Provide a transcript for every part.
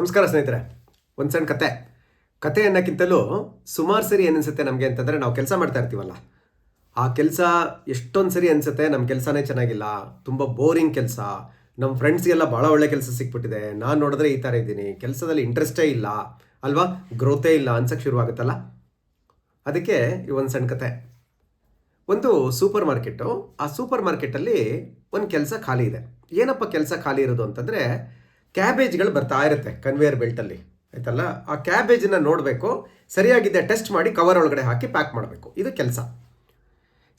ನಮಸ್ಕಾರ ಸ್ನೇಹಿತರೆ. ಒಂದು ಸಣ್ಣ ಕತೆ. ಕತೆ ಅನ್ನೋಕ್ಕಿಂತಲೂ ಸುಮಾರು ಸರಿ ಏನಿಸುತ್ತೆ ನಮಗೆ ಅಂತಂದರೆ ನಾವು ಕೆಲಸ ಮಾಡ್ತಾ ಇರ್ತೀವಲ್ಲ. ಆ ಕೆಲಸ ಎಷ್ಟೊಂದು ಸರಿ ಅನಿಸುತ್ತೆ ನಮ್ಮ ಕೆಲಸನೇ ಚೆನ್ನಾಗಿಲ್ಲ. ತುಂಬ ಬೋರಿಂಗ್ ಕೆಲಸ. ನಮ್ಮ ಫ್ರೆಂಡ್ಸ್ಗೆಲ್ಲ ಭಾಳ ಒಳ್ಳೆ ಕೆಲಸ ಸಿಕ್ಬಿಟ್ಟಿದೆ. ನಾನು ನೋಡಿದ್ರೆ ಈ ಥರ ಇದ್ದೀನಿ. ಕೆಲಸದಲ್ಲಿ ಇಂಟ್ರೆಸ್ಟೇ ಇಲ್ಲ. ಅಲ್ವಾ? ಗ್ರೋತೇ ಇಲ್ಲ ಅನ್ಸಕ್ಕೆ ಶುರುವಾಗುತ್ತಲ್ಲ? ಅದಕ್ಕೆ ಈ ಒಂದು ಸಣ್ಣ ಕತೆ. ಒಂದು ಸೂಪರ್ ಮಾರ್ಕೆಟು ಆ ಸೂಪರ್ ಮಾರ್ಕೆಟಲ್ಲಿ ಒಂದು ಕೆಲಸ ಖಾಲಿ ಇದೆ. ಏನಪ್ಪ ಕೆಲಸ ಖಾಲಿ ಇರೋದು ಅಂತಂದರೆ ಕ್ಯಾಬೇಜ್ಗಳು ಬರ್ತಾ ಇರುತ್ತೆ ಕನ್ವೇಯರ್ ಬೆಲ್ಟಲ್ಲಿ ಆಯ್ತಲ್ಲ? ಆ ಕ್ಯಾಬೇಜನ್ನ ನೋಡಬೇಕು, ಸರಿಯಾಗಿದೆ ಟೆಸ್ಟ್ ಮಾಡಿ ಕವರ್ ಒಳಗಡೆ ಹಾಕಿ ಪ್ಯಾಕ್ ಮಾಡಬೇಕು. ಇದು ಕೆಲಸ.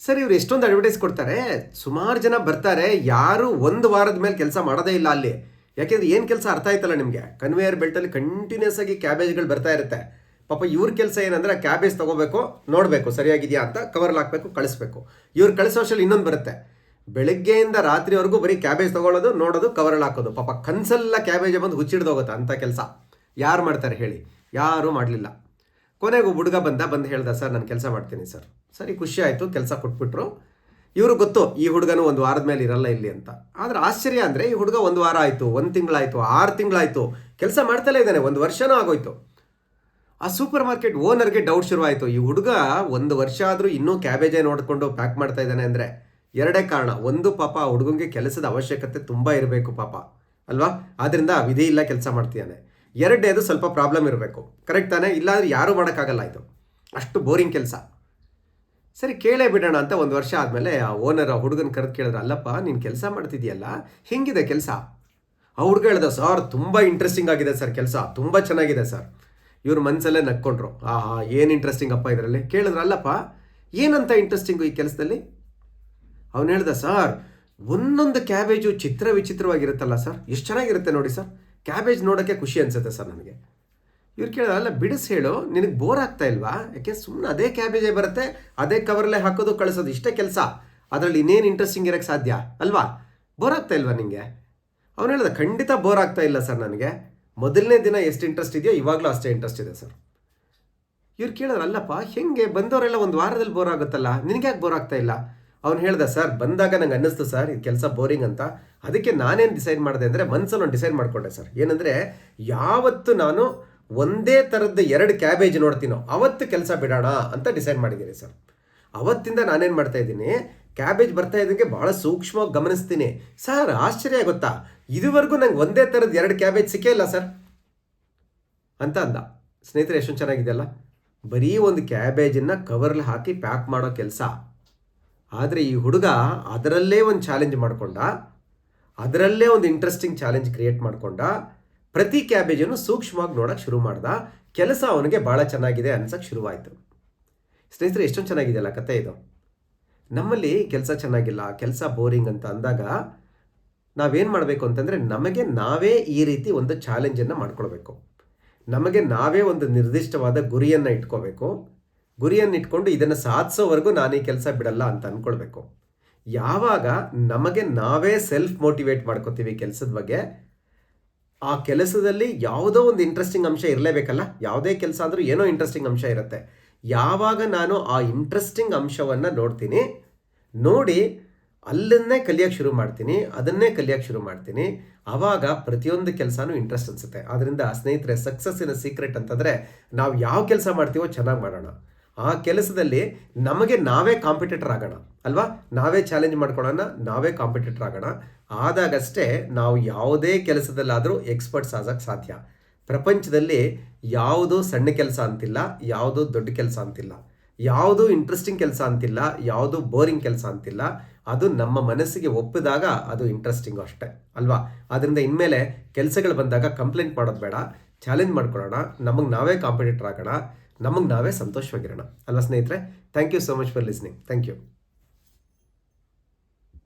ಸರ್, ಇವ್ರು ಎಷ್ಟೊಂದು ಅಡ್ವರ್ಟೈಸ್ ಕೊಡ್ತಾರೆ? ಸುಮಾರು ಜನ ಬರ್ತಾರೆ, ಯಾರು ಒಂದು ವಾರದ ಮೇಲೆ ಕೆಲಸ ಮಾಡೋದೇ ಇಲ್ಲ ಅಲ್ಲಿ. ಯಾಕೆಂದ್ರೆ ಏನು ಕೆಲಸ ಅರ್ಥ ಆಯ್ತಲ್ಲ ನಿಮಗೆ? ಕನ್ವೇಯರ್ ಬೆಲ್ಟಲ್ಲಿ ಕಂಟಿನ್ಯೂಸ್ ಆಗಿ ಕ್ಯಾಬೇಜ್ಗಳು ಬರ್ತಾ ಇರುತ್ತೆ. ಪಾಪ ಇವ್ರ ಕೆಲಸ ಏನಂದ್ರೆ ಕ್ಯಾಬೇಜ್ ತಗೋಬೇಕು, ನೋಡಬೇಕು, ಸರಿಯಾಗಿದೆಯಾ ಅಂತ ಕವರ್ಲ್ಲಿ ಹಾಕಬೇಕು, ಕಳಿಸ್ಬೇಕು. ಇವ್ರು ಕಳಿಸೋ ಇನ್ನೊಂದು ಬರುತ್ತೆ. ಬೆಳಗ್ಗೆಯಿಂದ ರಾತ್ರಿವರೆಗೂ ಬರೀ ಕ್ಯಾಬೇಜ್ ತಗೊಳ್ಳೋದು, ನೋಡೋದು ಕವರಲ್ಲಿ ಹಾಕೋದು. ಪಾಪ ಕನ್ಸಲ್ಲ ಕ್ಯಾಬೇಜ್ ಬಂದು ಹುಚ್ಚಿಡ್ದೋಗುತ್ತೆ ಅಂಥ ಕೆಲಸ. ಯಾರು ಮಾಡ್ತಾರೆ ಹೇಳಿ. ಯಾರೂ ಮಾಡಲಿಲ್ಲ. ಕೊನೆಗೂ ಹುಡುಗ ಬಂದ, ಬಂದು ಹೇಳ್ದ, ಸರ್, ನಾನು ಕೆಲಸ ಮಾಡ್ತೀನಿ, ಸರ್. ಸರಿ, ಖುಷಿ ಆಯಿತು, ಕೆಲಸ ಕೊಟ್ಬಿಟ್ರು. ಇವರು ಗೊತ್ತು, ಈ ಹುಡುಗನೂ ಒಂದು ವಾರದ ಮೇಲೆ ಇರಲ್ಲ ಇಲ್ಲಿ ಅಂತ. ಆದ್ರೆ ಆಶ್ಚರ್ಯ ಅಂದರೆ, ಈ ಹುಡುಗ ಒಂದು ವಾರ ಆಯಿತು, ಒಂದು ತಿಂಗಳಾಯಿತು, ಆರು ತಿಂಗಳಾಯಿತು, ಕೆಲಸ ಮಾಡ್ತಲೇ ಇದ್ದಾನೆ, ಒಂದು ವರ್ಷನೂ ಆಗೋಯ್ತು. ಆ ಸೂಪರ್ ಮಾರ್ಕೆಟ್ ಓನರ್ಗೆ ಡೌಟ್ ಶುರುವಾಯಿತು. ಈ ಹುಡುಗ ಒಂದು ವರ್ಷ ಆದರೂ ಇನ್ನೂ ಕ್ಯಾಬೇಜೇ ನೋಡಿಕೊಂಡು ಪ್ಯಾಕ್ ಮಾಡ್ತಾ ಇದ್ದಾನೆ ಅಂದರೆ ಎರಡೇ ಕಾರಣ, ಒಂದು ಪಾಪ ಹುಡುಗನಿಗೆ ಕೆಲಸದ ಅವಶ್ಯಕತೆ ತುಂಬ ಇರಬೇಕು ಪಾಪ, ಅಲ್ವಾ? ಆದ್ದರಿಂದ ವಿಧಿ ಇಲ್ಲ ಕೆಲಸ ಮಾಡ್ತೀಯಾನೆ. ಎರಡನೇದು ಸ್ವಲ್ಪ ಪ್ರಾಬ್ಲಮ್ ಇರಬೇಕು. ಕರೆಕ್ಟ್ ತಾನೇ? ಇಲ್ಲಾಂದ್ರೆ ಯಾರೂ ಮಾಡೋಕ್ಕಾಗಲ್ಲ ಇದು. ಅಷ್ಟು ಬೋರಿಂಗ್ ಕೆಲಸ. ಸರಿ, ಕೇಳೇ ಬಿಡೋಣ ಅಂತ ಒಂದು ವರ್ಷ ಆದಮೇಲೆ ಆ ಓನರ್ ಆ ಹುಡುಗನ ಕರೆದು ಕೇಳಿದ್ರೆ, ಅಲ್ಲಪ್ಪ, ನೀನು ಕೆಲಸ ಮಾಡ್ತಿದ್ಯಲ್ಲ? ಹೆಂಗಿದೆ ಕೆಲಸ? ಆ ಹುಡುಗ ಹೇಳ್ದ, ಸರ್, ತುಂಬ ಇಂಟ್ರೆಸ್ಟಿಂಗ್ ಆಗಿದೆ ಸರ್ ಕೆಲಸ. ತುಂಬ ಚೆನ್ನಾಗಿದೆ ಸರ್. ಇವ್ರ ಮನಸ್ಸಲ್ಲೇ ನಕ್ಕೊಂಡ್ರು. ಆಹಾ, ಏನು ಇಂಟ್ರೆಸ್ಟಿಂಗ್ ಅಪ್ಪ ಇದರಲ್ಲಿ? ಕೇಳಿದ್ರೆ, ಅಲ್ಲಪ್ಪ, ಏನಂತ ಇಂಟ್ರೆಸ್ಟಿಂಗು ಈ ಕೆಲಸದಲ್ಲಿ? ಅವನು ಹೇಳ್ದ, ಸರ್, ಒಂದೊಂದು ಕ್ಯಾಬೇಜು ಚಿತ್ರ ವಿಚಿತ್ರವಾಗಿರುತ್ತಲ್ಲ ಸರ್? ಎಷ್ಟು ಚೆನ್ನಾಗಿರುತ್ತೆ ನೋಡಿ ಸರ್. ಕ್ಯಾಬೇಜ್ ನೋಡೋಕ್ಕೆ ಖುಷಿ ಅನಿಸುತ್ತೆ ಸರ್ ನನಗೆ. ಇವ್ರು ಕೇಳಿದ, ಅಲ್ಲ, ಬಿಡಿಸಿ ಹೇಳು, ನಿನಗೆ ಬೋರ್ ಆಗ್ತಾ ಇಲ್ವಾ? ಯಾಕೆ ಸುಮ್ಮನೆ ಅದೇ ಕ್ಯಾಬೇಜೇ ಬರುತ್ತೆ, ಅದೇ ಕವರಲ್ಲೇ ಹಾಕೋದು ಕಳಿಸೋದು ಇಷ್ಟೇ ಕೆಲಸ. ಅದರಲ್ಲಿ ಇನ್ನೇನು ಇಂಟ್ರೆಸ್ಟಿಂಗ್ ಇರೋಕ್ಕೆ ಸಾಧ್ಯ, ಅಲ್ವಾ? ಬೋರ್ ಆಗ್ತಾ ಇಲ್ವಾ ನಿಮಗೆ ಅವನು ಹೇಳ್ದ, ಖಂಡಿತ ಬೋರ್ ಆಗ್ತಾ ಇಲ್ಲ ಸರ್ ನನಗೆ. ಮೊದಲನೇ ದಿನ ಎಷ್ಟು ಇಂಟ್ರೆಸ್ಟ್ ಇದೆಯೋ ಇವಾಗಲೂ ಅಷ್ಟೇ ಇಂಟ್ರೆಸ್ಟ್ ಇದೆ ಸರ್. ಇವ್ರು ಕೇಳಿದ್ರಲ್ಲಪ್ಪ ಹೆಂಗೆ? ಬಂದವರೆಲ್ಲ ಒಂದು ವಾರದಲ್ಲಿ ಬೋರ್ ಆಗುತ್ತಲ್ಲ ನಿನಗೆ ಯಾಕೆ ಬೋರ್ ಆಗ್ತಾ ಇಲ್ಲ? ಅವ್ನು ಹೇಳ್ದೆ, ಸರ್, ಬಂದಾಗ ನಂಗೆ ಅನ್ನಿಸ್ತು, ಸರ್, ಇದು ಕೆಲಸ ಬೋರಿಂಗ್ ಅಂತ. ಅದಕ್ಕೆ ನಾನೇನು ಡಿಸೈಡ್ ಮಾಡಿದೆ ಅಂದರೆ ಮನಸ್ಸಲ್ಲಿ ಒಂದು ಡಿಸೈಡ್ ಮಾಡಿಕೊಂಡೆ, ಸರ್. ಏನಂದರೆ, ಯಾವತ್ತು ನಾನು ಒಂದೇ ಥರದ್ದು ಎರಡು ಕ್ಯಾಬೇಜ್ ನೋಡ್ತೀನೋ, ಅವತ್ತು ಕೆಲಸ ಬಿಡೋಣ ಅಂತ ಡಿಸೈಡ್ ಮಾಡಿದ್ದೀನಿ, ಸರ್. ಅವತ್ತಿಂದ ನಾನೇನು ಮಾಡ್ತಾ ಇದ್ದೀನಿ, ಕ್ಯಾಬೇಜ್ ಬರ್ತಾ ಇದ್ದಂಗೆ ಭಾಳ ಸೂಕ್ಷ್ಮವಾಗಿ ಗಮನಿಸ್ತೀನಿ. ಸರ್, ಆಶ್ಚರ್ಯ ಗೊತ್ತಾ? ಇದುವರೆಗೂ ನಂಗೆ ಒಂದೇ ಥರದ್ದು ಎರಡು ಕ್ಯಾಬೇಜ್ ಸಿಕ್ಕೇ ಇಲ್ಲ, ಸರ್. ಅಂತ ಅಂದ. ಸ್ನೇಹಿತರೆ, ಎಷ್ಟೊಂದು ಚೆನ್ನಾಗಿದೆಯಲ್ಲ? ಬರೀ ಒಂದು ಕ್ಯಾಬೇಜನ್ನು ಕವರ್ಲಿ ಹಾಕಿ ಪ್ಯಾಕ್ ಮಾಡೋ ಕೆಲಸ. ಆದರೆ ಈ ಹುಡುಗ ಅದರಲ್ಲೇ ಒಂದು ಚಾಲೆಂಜ್ ಮಾಡಿಕೊಂಡ, ಅದರಲ್ಲೇ ಒಂದು ಇಂಟ್ರೆಸ್ಟಿಂಗ್ ಚಾಲೆಂಜ್ ಕ್ರಿಯೇಟ್ ಮಾಡಿಕೊಂಡ, ಪ್ರತಿ ಕ್ಯಾಬೇಜನ್ನು ಸೂಕ್ಷ್ಮವಾಗಿ ನೋಡೋಕ್ಕೆ ಶುರು ಮಾಡ್ದ. ಕೆಲಸ ಅವನಿಗೆ ಭಾಳ ಚೆನ್ನಾಗಿದೆ ಅನ್ಸೋಕ್ಕೆ ಶುರುವಾಯಿತು. ಸ್ನೇಹಿತರೆ, ಎಷ್ಟೊಂದು ಚೆನ್ನಾಗಿದೆಯಲ್ಲ ಕತೆ ಇದು. ನಮ್ಮಲ್ಲಿ ಕೆಲಸ ಚೆನ್ನಾಗಿಲ್ಲ, ಕೆಲಸ ಬೋರಿಂಗ್ ಅಂತ ಅಂದಾಗ ನಾವೇನು ಮಾಡಬೇಕು ಅಂತಂದರೆ ನಮಗೆ ನಾವೇ ಈ ರೀತಿ ಒಂದು ಚಾಲೆಂಜನ್ನು ಮಾಡ್ಕೊಳ್ಬೇಕು. ನಮಗೆ ನಾವೇ ಒಂದು ನಿರ್ದಿಷ್ಟವಾದ ಗುರಿಯನ್ನು ಇಟ್ಕೋಬೇಕು. ಗುರಿಯನ್ನು ಇಟ್ಕೊಂಡು ಇದನ್ನು ಸಾಧಿಸೋವರೆಗೂ ನಾನು ಈ ಕೆಲಸ ಬಿಡಲ್ಲ ಅಂತ ಅಂದ್ಕೊಳ್ಬೇಕು ಯಾವಾಗ ನಮಗೆ ನಾವೇ ಸೆಲ್ಫ್ ಮೋಟಿವೇಟ್ ಮಾಡ್ಕೋತೀವಿ ಕೆಲಸದ ಬಗ್ಗೆ, ಆ ಕೆಲಸದಲ್ಲಿ ಯಾವುದೋ ಒಂದು ಇಂಟ್ರೆಸ್ಟಿಂಗ್ ಅಂಶ ಇರಲೇಬೇಕಲ್ಲ? ಯಾವುದೇ ಕೆಲಸ ಆದರೂ ಏನೋ ಇಂಟ್ರೆಸ್ಟಿಂಗ್ ಅಂಶ ಇರುತ್ತೆ. ಯಾವಾಗ ನಾನು ಆ ಇಂಟ್ರೆಸ್ಟಿಂಗ್ ಅಂಶವನ್ನು ನೋಡ್ತೀನಿ, ನೋಡಿ ಅಲ್ಲನ್ನೇ ಕಲಿಯೋಕ್ಕೆ ಶುರು ಮಾಡ್ತೀನಿ, ಅದನ್ನೇ ಕಲಿಯೋಕ್ಕೆ ಶುರು ಮಾಡ್ತೀನಿ ಆವಾಗ ಪ್ರತಿಯೊಂದು ಕೆಲಸನೂ ಇಂಟ್ರೆಸ್ಟ್ ಅನಿಸುತ್ತೆ. ಆದ್ದರಿಂದ ಸ್ನೇಹಿತರೆ ಸಕ್ಸಸ್ಸಿನ ಸೀಕ್ರೆಟ್ ಅಂತಂದರೆ, ನಾವು ಯಾವ ಕೆಲಸ ಮಾಡ್ತೀವೋ ಚೆನ್ನಾಗಿ ಮಾಡೋಣ. ಆ ಕೆಲಸದಲ್ಲಿ ನಮಗೆ ನಾವೇ ಕಾಂಪಿಟೇಟರ್ ಆಗೋಣ, ಅಲ್ವಾ? ನಾವೇ ಚಾಲೆಂಜ್ ಮಾಡ್ಕೊಳ್ಳೋಣ, ನಾವೇ ಕಾಂಪಿಟೇಟರ್ ಆಗೋಣ. ಆದಾಗಷ್ಟೇ ನಾವು ಯಾವುದೇ ಕೆಲಸದಲ್ಲಾದರೂ ಎಕ್ಸ್ಪರ್ಟ್ಸ್ ಆಗೋಕ್ಕೆ ಸಾಧ್ಯ. ಪ್ರಪಂಚದಲ್ಲಿ ಯಾವುದು ಸಣ್ಣ ಕೆಲಸ ಅಂತಿಲ್ಲ, ಯಾವುದು ದೊಡ್ಡ ಕೆಲಸ ಅಂತಿಲ್ಲ. ಯಾವುದು ಇಂಟ್ರೆಸ್ಟಿಂಗ್ ಕೆಲಸ ಅಂತಿಲ್ಲ, ಯಾವುದು ಬೋರಿಂಗ್ ಕೆಲಸ ಅಂತಿಲ್ಲ, ಅದು ನಮ್ಮ ಮನಸ್ಸಿಗೆ ಒಪ್ಪಿದಾಗ ಅದು ಇಂಟ್ರೆಸ್ಟಿಂಗ್ ಅಷ್ಟೇ, ಅಲ್ವಾ? ಅದರಿಂದ ಇನ್ಮೇಲೆ ಕೆಲಸಗಳು ಬಂದಾಗ ಕಂಪ್ಲೇಂಟ್ ಮಾಡೋದು ಬೇಡ ಚಾಲೆಂಜ್ ಮಾಡ್ಕೊಳ್ಳೋಣ, ನಮಗೆ ನಾವೇ ಕಾಂಪಿಟೇಟರ್ ಆಗೋಣ ನಮಗೆ ನಾವೇ ಸಂತೋಷವಾಗಿರೋಣ. ಅಲ್ಲ ಸ್ನೇಹಿತರೆ thank you so much for listening thank you